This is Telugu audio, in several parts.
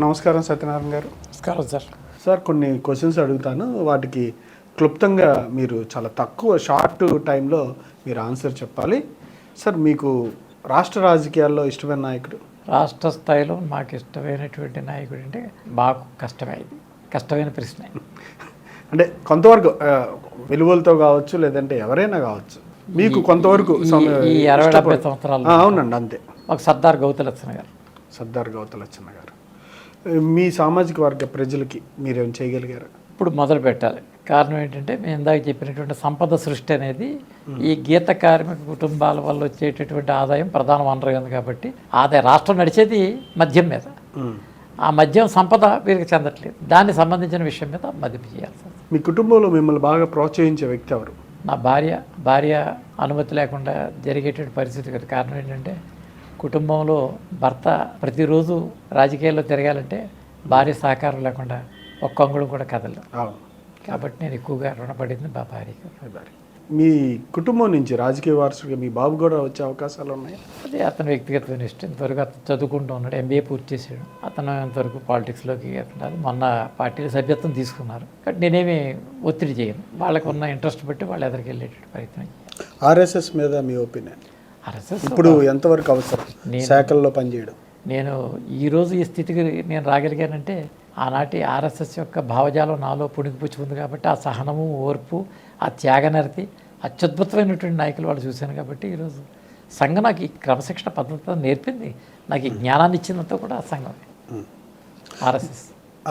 నమస్కారం సత్యనారాయణ గారు. నమస్కారం సార్. సార్ కొన్ని క్వశ్చన్స్ అడుగుతాను. వాటికి క్లుప్తంగా మీరు చాలా తక్కువ షార్ట్ టైంలో మీరు ఆన్సర్ చెప్పాలి. సార్ మీకు రాష్ట్ర రాజకీయాల్లో ఇష్టమైన నాయకుడు? రాష్ట్ర స్థాయిలో మాకు ఇష్టమైనటువంటి నాయకుడు అంటే మాకు కష్టమైంది కష్టమైన ప్రశ్న అంటే కొంతవరకు విలువలతో కావచ్చు లేదంటే ఎవరైనా కావచ్చు మీకు కొంతవరకు ఈ- అరవై డెబ్బై సంవత్సరాలు అవునండి అంతే. మాకు సర్దార్ గౌతలక్ష్మి గారు. సర్దార్ గౌతలచ్చన్న గారు. మీ సామాజిక వర్గ ప్రజలకి మీరేం చేయగలిగారు? ఇప్పుడు మొదలు పెట్టాలి. కారణం ఏంటంటే మేము ఇందాక చెప్పినటువంటి సంపద సృష్టి అనేది ఈ గీత కార్మిక కుటుంబాల వల్ల వచ్చేటటువంటి ఆదాయం ప్రధాన వనరు ఉంది కాబట్టి ఆదాయ రాష్ట్రం నడిచేది మద్యం మీద. ఆ మద్యం సంపద వీరికి చెందట్లేదు. దానికి సంబంధించిన విషయం మీద మదింపు చేయాల్సి. మీ కుటుంబంలో మిమ్మల్ని బాగా ప్రోత్సహించే వ్యక్తి ఎవరు? నా భార్య భార్య అనుమతి లేకుండా జరిగేటువంటి పరిస్థితి కదా. కారణం ఏంటంటే కుటుంబంలో భర్త ప్రతిరోజు రాజకీయాల్లో తిరగాలంటే భార్య సహకారం లేకుండా ఒక్క అంగుళం కూడా కదలదు. అవును. కాబట్టి నేను ఎక్కువగా రుణపడింది మా భార్యకి. మీ కుటుంబం నుంచి రాజకీయ వారసుడిగా మీ బాబు కూడా వచ్చే అవకాశాలు ఉన్నాయి? అదే అతను వ్యక్తిగతమైన ఇష్టం. ఇంతవరకు అతను చదువుకుంటూ ఉన్నాడు ఎంబీఏ పూర్తి చేసాడు అతను ఇంతవరకు పాలిటిక్స్లోకి వెళ్తున్నారు మొన్న పార్టీలో సభ్యత్వం తీసుకున్నారు. కాబట్టి నేనేమి ఒత్తిడి చేయను. వాళ్ళకు ఉన్న ఇంట్రెస్ట్ బట్టి వాళ్ళు ఎదురుకు వెళ్ళేటట్టు ప్రయత్నం ఆర్ఎస్ఎస్ మీద మీ ఒపీనియన్? ఇప్పుడు ఎంతవరకు అవసరం? శాఖల్లో పనిచేయడం. నేను ఈరోజు ఈ స్థితికి నేను రాగలిగానంటే ఆనాటి ఆర్ఎస్ఎస్ యొక్క భావజాలం నాలో పుణికిపుచ్చుకుంది కాబట్టి ఆ సహనము ఓర్పు ఆ త్యాగనరతి అత్యద్భుతమైనటువంటి నాయకులు వాళ్ళు చూశాను కాబట్టి ఈరోజు సంఘం నాకు ఈ క్రమశిక్షణ పద్ధతి నేర్పింది. నాకు ఈ జ్ఞానాన్ని ఇచ్చిందంతా కూడా ఆ సంఘం ఆర్ఎస్ఎస్.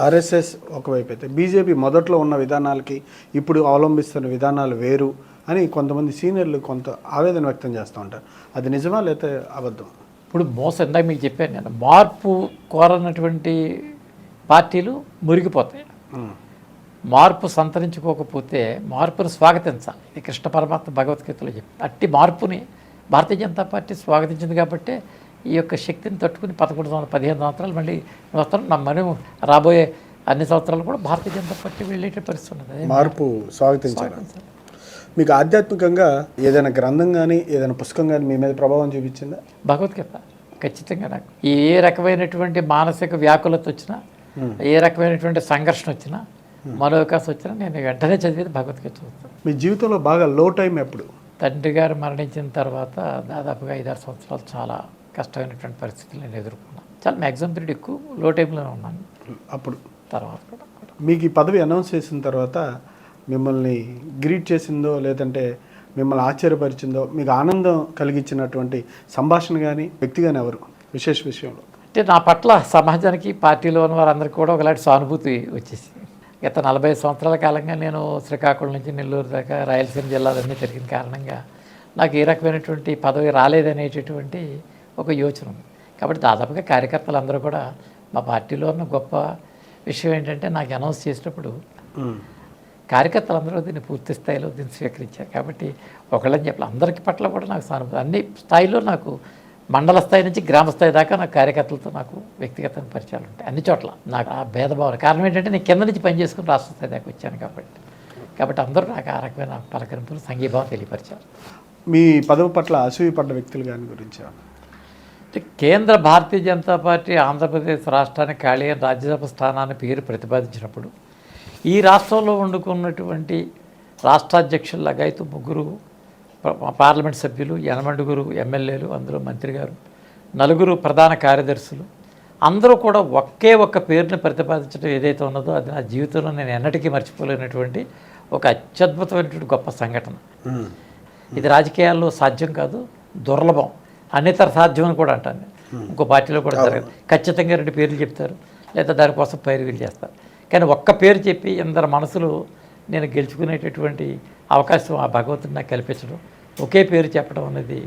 ఆర్ఎస్ఎస్ ఒకవైపు అయితే బీజేపీ మొదట్లో ఉన్న విధానాలకి ఇప్పుడు అవలంబిస్తున్న విధానాలు వేరు అని కొంతమంది సీనియర్లు కొంత ఆవేదన వ్యక్తం చేస్తూ ఉంటారు. అది నిజమా లేకపోతే అబద్ధం ఇప్పుడు మోసం ఇందాక మీకు చెప్పాను నేను. మార్పు కోరనటువంటి పార్టీలు మురిగిపోతాయి. మార్పు సంతరించుకోకపోతే మార్పును స్వాగతించాలి. ఇది కృష్ణ పరమాత్మ భగవద్గీతలో చెప్పి అట్టి మార్పుని భారతీయ జనతా పార్టీ స్వాగతించింది కాబట్టి ఈ యొక్క శక్తిని తట్టుకుని పదకొండు సంవత్సరాలు పదిహేను సంవత్సరాలు మళ్ళీ సంవత్సరం నా మనం రాబోయే అన్ని సంవత్సరాలు కూడా భారతీయ జనతా పార్టీ వెళ్ళేట పరిస్థితి మార్పు స్వాగతించాలి. మీకు ఆధ్యాత్మికంగా ఏదైనా గ్రంథం కానీ ఏదైనా పుస్తకం కానీ మీ మీద ప్రభావం చూపించిందా? భగవద్గీత ఖచ్చితంగా నాకు. ఏ రకమైనటువంటి మానసిక వ్యాకులత వచ్చినా ఏ రకమైనటువంటి సంఘర్షణ వచ్చినా మనోవికాసం వచ్చినా నేను వెంటనే చదివేది భగవద్గీత చదువుతాను మీ జీవితంలో బాగా లో టైం ఎప్పుడు? తండ్రి గారు మరణించిన తర్వాత దాదాపుగా ఐదారు సంవత్సరాలు చాలా కష్టమైనటువంటి పరిస్థితులు నేను ఎదుర్కొన్నాను చాలా మ్యాక్సిమం పీరియడ్ ఎక్కువ లో టైంలోనే ఉన్నాను. అప్పుడు తర్వాత కూడా మీకు ఈ పదవి అనౌన్స్ చేసిన తర్వాత మిమ్మల్ని గ్రీట్ చేసిందో లేదంటే మిమ్మల్ని ఆశ్చర్యపరిచిందో మీకు ఆనందం కలిగించినటువంటి సంభాషణ కానీ వ్యక్తి కానీ ఎవరు? విశేష విషయంలో. అంటే నా పట్ల సమాజానికి పార్టీలో ఉన్న వారందరికీ కూడా ఒకలాంటి సానుభూతి వచ్చేసి. గత నలభై సంవత్సరాల కాలంగా నేను శ్రీకాకుళం నుంచి నెల్లూరు దాకా రాయలసీమ జిల్లాలన్నీ తిరిగిన కారణంగా నాకు ఏ రకమైనటువంటి పదవి రాలేదనేటటువంటి ఒక యోచన ఉంది. కాబట్టి దాదాపుగా కార్యకర్తలు అందరూ కూడా మా పార్టీలో ఉన్న గొప్ప విషయం ఏంటంటే నాకు అనౌన్స్ చేసినప్పుడు. కార్యకర్తలందరూ దీన్ని పూర్తి స్థాయిలో దీన్ని స్వీకరించారు. కాబట్టి ఒకళ్ళని చెప్పాలి. అందరికి పట్ల కూడా నాకు సానుభూతి. అన్ని స్థాయిలో నాకు మండల స్థాయి నుంచి గ్రామ స్థాయి దాకా నాకు కార్యకర్తలతో నాకు వ్యక్తిగత పరిచయాలు ఉంటాయి. అన్ని చోట్ల నాకు ఆ భేదభావం కారణం ఏంటంటే నేను కింద నుంచి పని చేసుకుని రాష్ట్ర స్థాయి దాకా వచ్చాను కాబట్టి. కాబట్టి అందరూ నాకు ఆ రకమైన పలకరింపులు సంఘీభావం తెలియపరిచారు. మీ పదవి పట్ల అసూయ పడ్డ వ్యక్తులు కానీ గురించి కేంద్ర భారతీయ జనతా పార్టీ ఆంధ్రప్రదేశ్ రాష్ట్రానికి ఖాళీ రాజ్యసభ స్థానాన్ని పేరు ప్రతిపాదించినప్పుడు ఈ రాష్ట్రంలో వండుకున్నటువంటి రాష్ట్రాధ్యక్షుల లగాయతు ముగ్గురు పార్లమెంట్ సభ్యులు ఎనమండుగురు ఎమ్మెల్యేలు అందులో మంత్రి గారు నలుగురు ప్రధాన కార్యదర్శులు అందరూ కూడా ఒకే ఒక్క పేరుని ప్రతిపాదించడం ఏదైతే ఉన్నదో అది నా జీవితంలో నేను ఎన్నటికీ మర్చిపోలేనటువంటి ఒక అత్యద్భుతమైనటువంటి గొప్ప సంఘటన. ఇది రాజకీయాల్లో సాధ్యం కాదు దుర్లభం అన్నితర సాధ్యం అని కూడా అంటాను. ఇంకో పార్టీలో కూడా జరగదు. ఖచ్చితంగా రెండు పేర్లు చెప్తారు. లేదా దానికోసం పైరువీలు చేస్తారు. కానీ ఒక్క పేరు చెప్పి ఇందరు మనసులు నేను గెలుచుకునేటటువంటి అవకాశం ఆ భగవంతుడు నాకు కల్పించడం ఒకే పేరు చెప్పడం అనేది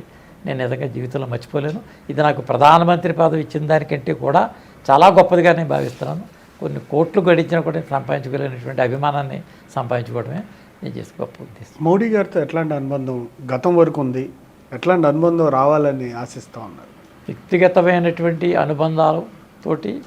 నేను నిజంగా జీవితంలో మర్చిపోలేను. ఇది నాకు ప్రధానమంత్రి పదవి ఇచ్చిన దానికంటే కూడా చాలా గొప్పదిగా నేను భావిస్తున్నాను. కొన్ని కోట్లు గడించినా కూడా నేను సంపాదించుకోలేనటువంటి అభిమానాన్ని సంపాదించుకోవడమే నేను చేసే గొప్ప ఉద్దేశం. మోడీ గారితో ఎట్లాంటి అనుబంధం గతం వరకు ఉంది? ఎట్లాంటి అనుబంధం రావాలని ఆశిస్తూ ఉన్నారు. వ్యక్తిగతమైనటువంటి అనుబంధాలతోటి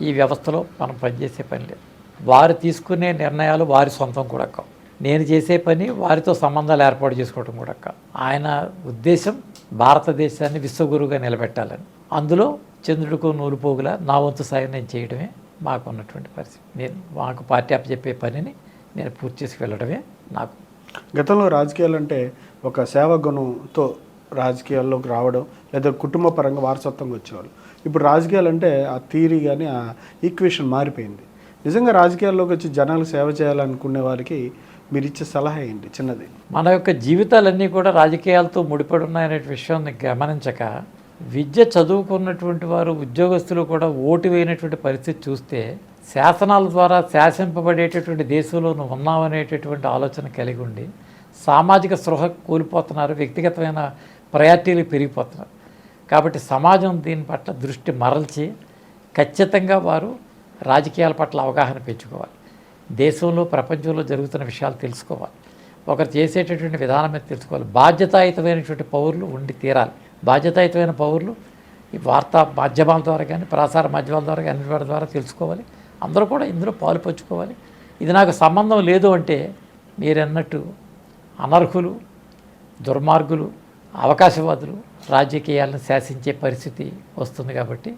ఈ వ్యవస్థలో మనం పనిచేసే పని లేదు. వారు తీసుకునే నిర్ణయాలు వారి సొంతం కూడా కావు. నేను చేసే పని వారితో సంబంధాలు ఏర్పాటు చేసుకోవడం కూడా కాదు. ఆయన ఉద్దేశం భారతదేశాన్ని విశ్వగురువుగా నిలబెట్టాలని. అందులో చంద్రుడికో నూలు పోగులా నా వంతు సాయం నేను చేయడమే మాకు ఉన్నటువంటి పరిస్థితి. నేను మాకు పార్టీ చెప్పే పనిని నేను పూర్తి చేసి వెళ్ళడమే నాకు. గతంలో రాజకీయాలు అంటే ఒక సేవగుణంతో రాజకీయాల్లోకి రావడం లేదా కుటుంబ పరంగా వారసత్వంగా వచ్చేవాళ్ళు. ఇప్పుడు రాజకీయాలు అంటే ఆ థీరీ కానీ ఆ ఈక్వేషన్ మారిపోయింది. నిజంగా రాజకీయాల్లోకి వచ్చి జనాలకు సేవ చేయాలనుకునే వారికి మీరు ఇచ్చే సలహా ఏంటి? చిన్నది. మన యొక్క జీవితాలన్నీ కూడా రాజకీయాలతో ముడిపడి ఉన్నాయనే విషయాన్ని గమనించక విద్య చదువుకున్నటువంటి వారు ఉద్యోగస్తులు కూడా ఓటు వేయనటువంటి పరిస్థితి చూస్తే శాసనాల ద్వారా శాసింపబడేటటువంటి దేశంలో నువ్వు ఉన్నావనేటటువంటి ఆలోచన కలిగి ఉండి సామాజిక స్పృహ కోల్పోతున్నారు వ్యక్తిగతమైన ప్రయారిటీలు పెరిగిపోతున్నారు. కాబట్టి సమాజం దీని పట్ల దృష్టి మరల్చి ఖచ్చితంగా వారు రాజకీయాల పట్ల అవగాహన పెంచుకోవాలి. దేశంలో ప్రపంచంలో జరుగుతున్న విషయాలు తెలుసుకోవాలి. ఒకరు చేసేటటువంటి విధానం మీద తెలుసుకోవాలి. బాధ్యతాయుతమైనటువంటి పౌరులు ఉండి తీరాలి. బాధ్యతాయుతమైన పౌరులు ఈ వార్తా మాధ్యమాల ద్వారా కానీ ప్రసార మాధ్యమాల ద్వారా కానీ అన్నిటి ద్వారా తెలుసుకోవాలి. అందరూ కూడా ఇందులో పాలు పంచుకోవాలి. ఇది నాకు సంబంధం లేదు అంటే మీరన్నట్టు అనర్హులు దుర్మార్గులు అవకాశవాదులు రాజకీయాలను శాసించే పరిస్థితి వస్తుంది కాబట్టి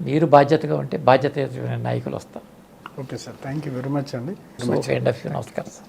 మీరు బాధ్యతగా ఉంటే బాధ్యత నాయకులు వస్తారు. Okay sir. Thank you very much అండి. ఆఫ్ యూ నమస్కారం సార్.